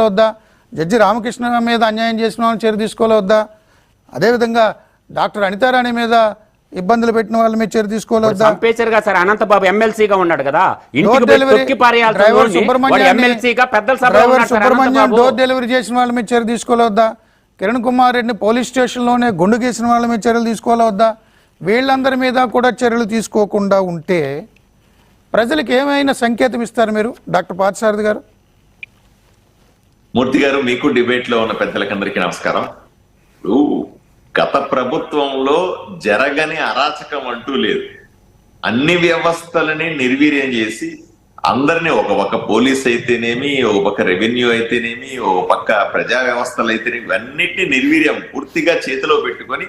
వద్దా? జడ్జి రామకృష్ణ మీద అన్యాయం చేసిన వాళ్ళని చర్య తీసుకోవాలా వద్దా? అదేవిధంగా డాక్టర్ అనితారాణి మీద ఇబ్బందులు పెట్టిన వాళ్ళ మీద చర్య తీసుకోవాలా వద్దా? చంపేశారుగా సార్ అనంతబాబు ఎమ్మెల్సీగా ఉన్నాడు కదా. డ్రైవర్ సుబ్రహ్మణ్యం. డోర్ డెలివరీ చేసిన వాళ్ళ మీద చర్య తీసుకోవాలా వద్దా? కిరణ్ కుమార్ రెడ్డిని పోలీస్ స్టేషన్లోనే గుండు గీసిన వాళ్ళ మీద చర్యలు తీసుకోవాలా వద్దా? వీళ్ళందరి మీద కూడా చర్యలు తీసుకోకుండా ఉంటే ప్రజలకు ఏమైనా సంకేతం ఇస్తారు మీరు డాక్టర్ పార్థసారథి గారు? మూర్తి గారు మీకు డిబేట్లో ఉన్న పెద్దలకందరికీ నమస్కారం. ఇప్పుడు గత ప్రభుత్వంలో జరగని అరాచకం అంటూ లేదు. అన్ని వ్యవస్థలని నిర్వీర్యం చేసి అందరినీ ఒక పక్క పోలీస్ అయితేనేమి ఒక పక్క రెవెన్యూ అయితేనేమి ఒక పక్క ప్రజా వ్యవస్థలు అయితేనేమి ఇవన్నిటిని నిర్వీర్యం పూర్తిగా చేతిలో పెట్టుకొని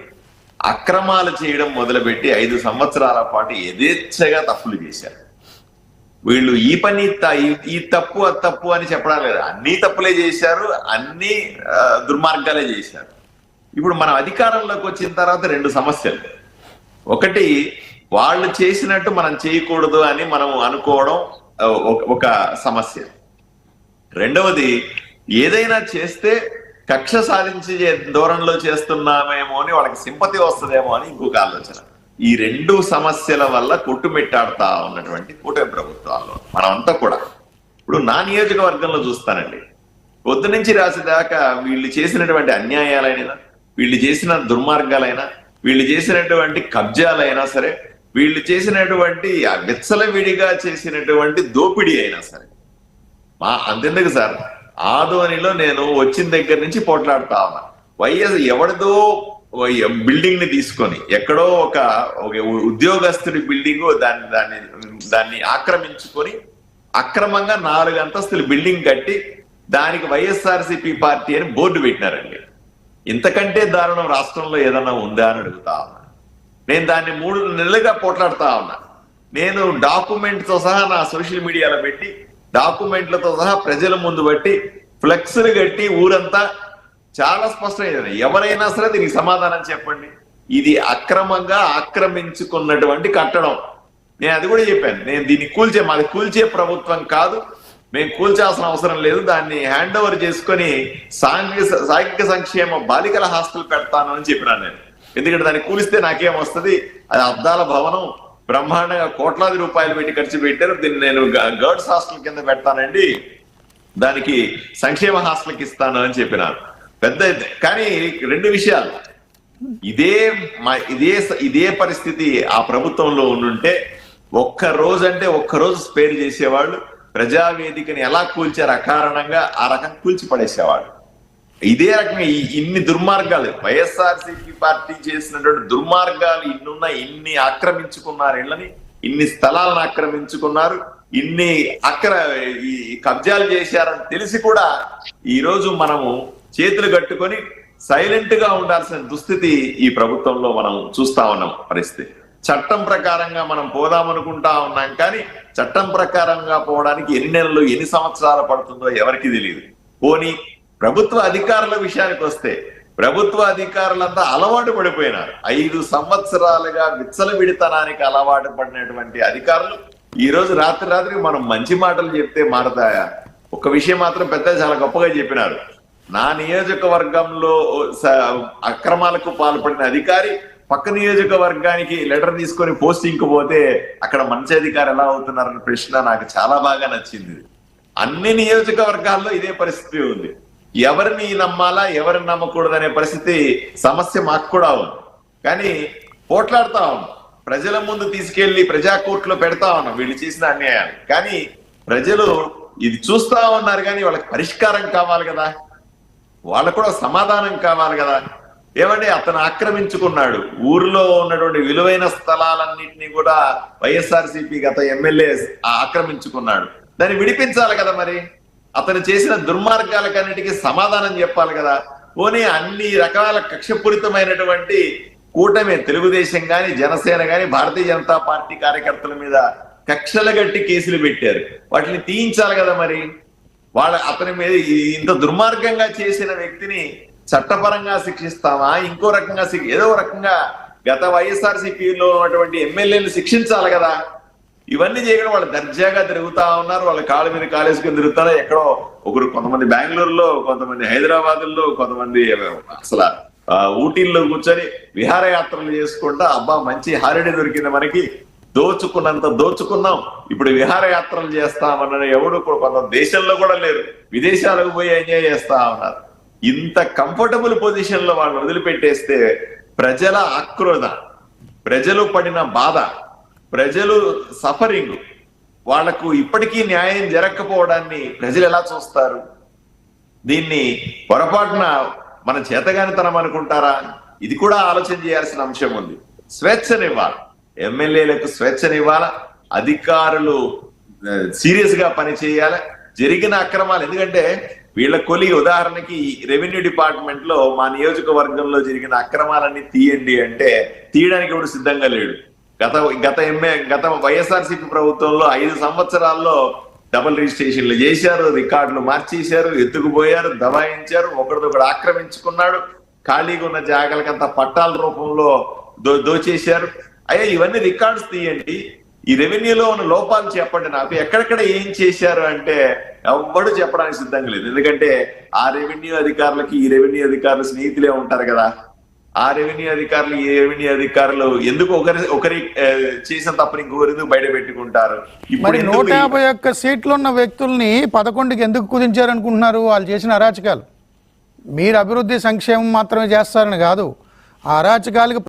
అక్రమాలు చేయడం మొదలుపెట్టి ఐదు సంవత్సరాల పాటు యథేచ్ఛగా తప్పులు చేశారు. వీళ్ళు ఈ పని త- ఈ- ఈ తప్పు అది తప్పు అని చెప్పడం లేదు. అన్ని తప్పులే చేశారు అన్ని దుర్మార్గాలే చేశారు. ఇప్పుడు మనం అధికారంలోకి వచ్చిన తర్వాత రెండు సమస్యలు. ఒకటి వాళ్ళు చేసినట్టు మనం చేయకూడదు అని మనం అనుకోవడం ఒక- ఒక సమస్య. రెండవది ఏదైనా చేస్తే కక్ష సాధించే దూరంలో చేస్తున్నామేమో అని వాళ్ళకి సింపతి వస్తుందేమో అని ఇంకొక ఆలోచన. ఈ రెండు సమస్యల వల్ల కొట్టుమిట్టాడుతా ఉన్నటువంటి కూటమి ప్రభుత్వాల్లో మనమంతా కూడా. ఇప్పుడు నా నియోజకవర్గంలో చూస్తానండి. పొద్దు నుంచి రాసేదాకా వీళ్ళు చేసినటువంటి అన్యాయాలైనా వీళ్ళు చేసిన దుర్మార్గాలైనా వీళ్ళు చేసినటువంటి కబ్జాలైనా సరే వీళ్ళు చేసినటువంటి ఆ విచ్చలవిడిగా చేసినటువంటి దోపిడీ అయినా సరే. మా అంతెందుకు సార్? ఆదోనిలో నేను వచ్చిన దగ్గర నుంచి పోట్లాడుతా ఉన్నా. వైఎస్ ఎవరిదో బిల్డింగ్ని తీసుకొని ఎక్కడో ఒక ఒక ఉద్యోగస్తుడి బిల్డింగ్ దాన్ని దాన్ని దాన్ని ఆక్రమించుకొని అక్రమంగా నాలుగు అంతస్తులు బిల్డింగ్ కట్టి దానికి వైఎస్ఆర్సీపీ పార్టీ అని బోర్డు పెట్టినారండి. ఇంతకంటే దారుణం రాష్ట్రంలో ఏదన్నా ఉందా అని అడుగుతా ఉన్నా. నేను దాన్ని మూడు నెలలుగా పోట్లాడుతా ఉన్నా. నేను డాక్యుమెంట్తో సహా నా సోషల్ మీడియాలో పెట్టి డాక్యుమెంట్లతో సహా ప్రజల ముందు పెట్టి ఫ్లెక్స్లు కట్టి ఊరంతా చాలా స్పష్టమైంది. ఎవరైనా సరే దీనికి సమాధానం చెప్పండి. ఇది అక్రమంగా ఆక్రమించుకున్నటువంటి కట్టడం. నేను అది కూడా చెప్పాను. నేను దీన్ని కూల్చే మాది కూల్చే ప్రభుత్వం కాదు. మేము కూల్చాల్సిన అవసరం లేదు. దాన్ని హ్యాండ్ ఓవర్ చేసుకొని సాంఘిక సాంఘిక సంక్షేమ బాలికల హాస్టల్ పెడతాను అని చెప్పినాను నేను. ఎందుకంటే దాన్ని కూలిస్తే నాకేం వస్తది? అది అద్దాల భవనం. బ్రహ్మాండంగా కోట్లాది రూపాయలు పెట్టి ఖర్చు పెట్టారు. దీన్ని నేను గర్ల్స్ హాస్టల్ కింద పెడతానండి. దానికి సంక్షేమ హాస్టల్కి ఇస్తాను అని చెప్పినాను పెద్ద కానీ రెండు విషయాలు. ఇదే మా ఇదే ఇదే పరిస్థితి ఆ ప్రభుత్వంలో ఉండుంటే ఒక్క రోజు అంటే ఒక్క రోజు స్పేర్ చేసేవాళ్ళు ప్రజావేదికని ఎలా కూల్చారు అకారణంగా ఆ రకం కూల్చి పడేసేవాడు ఇదే రకంగా ఇన్ని దుర్మార్గాలు వైఎస్ఆర్సీపీ పార్టీ చేసినటువంటి దుర్మార్గాలు ఇన్నున్న ఇన్ని ఆక్రమించుకున్నారు ఇళ్ళని ఇన్ని స్థలాలను ఆక్రమించుకున్నారు ఇన్ని అక్ర ఈ కబ్జాలు చేశారని తెలిసి కూడా ఈరోజు మనము చేతులు కట్టుకొని సైలెంట్గా ఉండాల్సిన దుస్థితి ఈ ప్రభుత్వంలో మనం చూస్తా ఉన్నాం పరిస్థితి. చట్టం ప్రకారంగా మనం పోదామనుకుంటా ఉన్నాం కానీ చట్టం ప్రకారంగా పోవడానికి ఎన్ని నెలలు ఎన్ని సంవత్సరాలు పడుతుందో ఎవరికి తెలియదు పోనీ ప్రభుత్వ అధికారుల విషయానికి వస్తే ప్రభుత్వ అధికారులంతా అలవాటు పడిపోయినారు. ఐదు సంవత్సరాలుగా విచ్చలవిడితనానికి అలవాటు పడినటువంటి అధికారులు ఈ రోజు రాత్రి రాత్రికి మనం మంచి మాటలు చెప్తే మారతాయా? ఒక విషయం మాత్రం పెద్ద చాలా గొప్పగా చెప్పినారు. నా నియోజకవర్గంలో స- అక్రమాలకు పాల్పడిన అధికారి పక్క నియోజకవర్గానికి లెటర్ తీసుకొని పోస్టింగ్కు పోతే అక్కడ మంచి అధికారి ఎలా అవుతున్నారన్న ప్రశ్న నాకు చాలా బాగా నచ్చింది. అన్ని నియోజకవర్గాల్లో ఇదే పరిస్థితి ఉంది. ఎవరిని నమ్మాలా ఎవరిని నమ్మకూడదు అనే పరిస్థితి సమస్య మాకు కూడా ఉంది. కానీ పోట్లాడుతా ఉన్నాం. ప్రజల ముందు తీసుకెళ్ళి ప్రజా కోర్టులో పెడతా ఉన్నాం. వీళ్ళు చేసిన అన్యాయాలు. కానీ ప్రజలు ఇది చూస్తా ఉన్నారు కానీ వాళ్ళకి పరిష్కారం కావాలి కదా. వాళ్ళకు కూడా సమాధానం కావాలి కదా. ఏమండి? అతను ఆక్రమించుకున్నాడు. ఊర్లో ఉన్నటువంటి విలువైన స్థలాలన్నింటినీ కూడా వైఎస్ఆర్సీపీ గత ఎమ్మెల్యే ఆక్రమించుకున్నాడు. దాన్ని విడిపించాలి కదా మరి. అతను చేసిన దుర్మార్గాలకన్నిటికీ సమాధానం చెప్పాలి కదా. పోనీ అన్ని రకాల కక్షపూరితమైనటువంటి కూటమి తెలుగుదేశం గాని జనసేన గాని భారతీయ జనతా పార్టీ కార్యకర్తల మీద కక్షలు గట్టి కేసులు పెట్టారు. వాటిని తీయించాలి కదా మరి. వాళ్ళ అతని మీద ఇంత దుర్మార్గంగా చేసిన వ్యక్తిని చట్టపరంగా శిక్షిస్తామా? ఇంకో రకంగా ఏదో రకంగా గత వైఎస్ఆర్సీపీలో ఉన్నటువంటి ఎమ్మెల్యేలు శిక్షించాలి కదా. ఇవన్నీ చేయడం వాళ్ళు దర్జాగా తిరుగుతా ఉన్నారు. వాళ్ళ కాళ్ళ మీద కాలేసుకుని తిరుగుతారా ఎక్కడో ఒకరు కొంతమంది బెంగళూరులో కొంతమంది హైదరాబాద్లో కొంతమంది అసలు ఆ, ఊటీల్లో కూర్చొని విహారయాత్రలు చేసుకుంటా అబ్బా మంచి హాలిడే దొరికింది మనకి. దోచుకున్నంత దోచుకున్నాం. ఇప్పుడు విహారయాత్రలు చేస్తామన్న ఎవడు కూడా కొంత దేశంలో కూడా లేరు. విదేశాలకు పోయి ఎంజాయ్ చేస్తా ఉన్నారు. ఇంత కంఫర్టబుల్ పొజిషన్లో వాళ్ళు వదిలిపెట్టేస్తే ప్రజల ఆక్రోధ ప్రజలు పడిన బాధ ప్రజలు సఫరింగ్ వాళ్ళకు ఇప్పటికీ న్యాయం జరగకపోవడాన్ని ప్రజలు ఎలా చూస్తారు? దీన్ని పొరపాటున మన చేతగానితనం అనుకుంటారా? ఇది కూడా ఆలోచన చేయాల్సిన అంశం ఉంది. స్వేచ్ఛనివ్వాలి. ఎమ్మెల్యేలకు స్వేచ్ఛనివ్వాలా? అధికారులు సీరియస్గా పనిచేయాలి? జరిగిన అక్రమాలు ఎందుకంటే వీళ్ళ కొలి ఉదాహరణకి రెవెన్యూ డిపార్ట్మెంట్లో మా నియోజకవర్గంలో జరిగిన అక్రమాలన్నీ తీయండి అంటే తీయడానికి ఇప్పుడు సిద్ధంగా లేడు. గత గత ఎంఏ గత వైఎస్ఆర్సీపీ ప్రభుత్వంలో ఐదు సంవత్సరాల్లో డబుల్ రిజిస్ట్రేషన్లు చేశారు రికార్డులు మార్చేశారు ఎత్తుకుపోయారు దబాయించారు ఒకరిదొకడు ఆక్రమించుకున్నాడు ఖాళీగా ఉన్న జాగాలకంతా పట్టాల రూపంలో దో దోచేశారు. అయ్యా ఇవన్నీ రికార్డ్స్ తీయండి. ఈ రెవెన్యూలో ఉన్న లోపాలు చెప్పండి నాకు. ఎక్కడెక్కడ ఏం చేశారు అంటే ఎవ్వడు చెప్పడానికి సిద్ధంగా లేదు. ఎందుకంటే ఆ రెవెన్యూ అధికారులకి ఈ రెవెన్యూ అధికారులు స్నేహితులే ఉంటారు కదా. ఆ రెవెన్యూ అధికారులు ఈ రెవెన్యూ అధికారులు ఎందుకు ఒకరి ఒకరి చేసిన తప్పని ఇంకొకరి బయట పెట్టుకుంటారు? ఇప్పుడు నూట యాభై ఒక్క సీట్లు ఉన్న వ్యక్తుల్ని పదకొండుకి ఎందుకు కుదించారనుకుంటున్నారు? వాళ్ళు చేసిన అరాచకాలు. మీరు అభివృద్ధి సంక్షేమం మాత్రమే చేస్తారని కాదు. ఆ అరాచకాలకు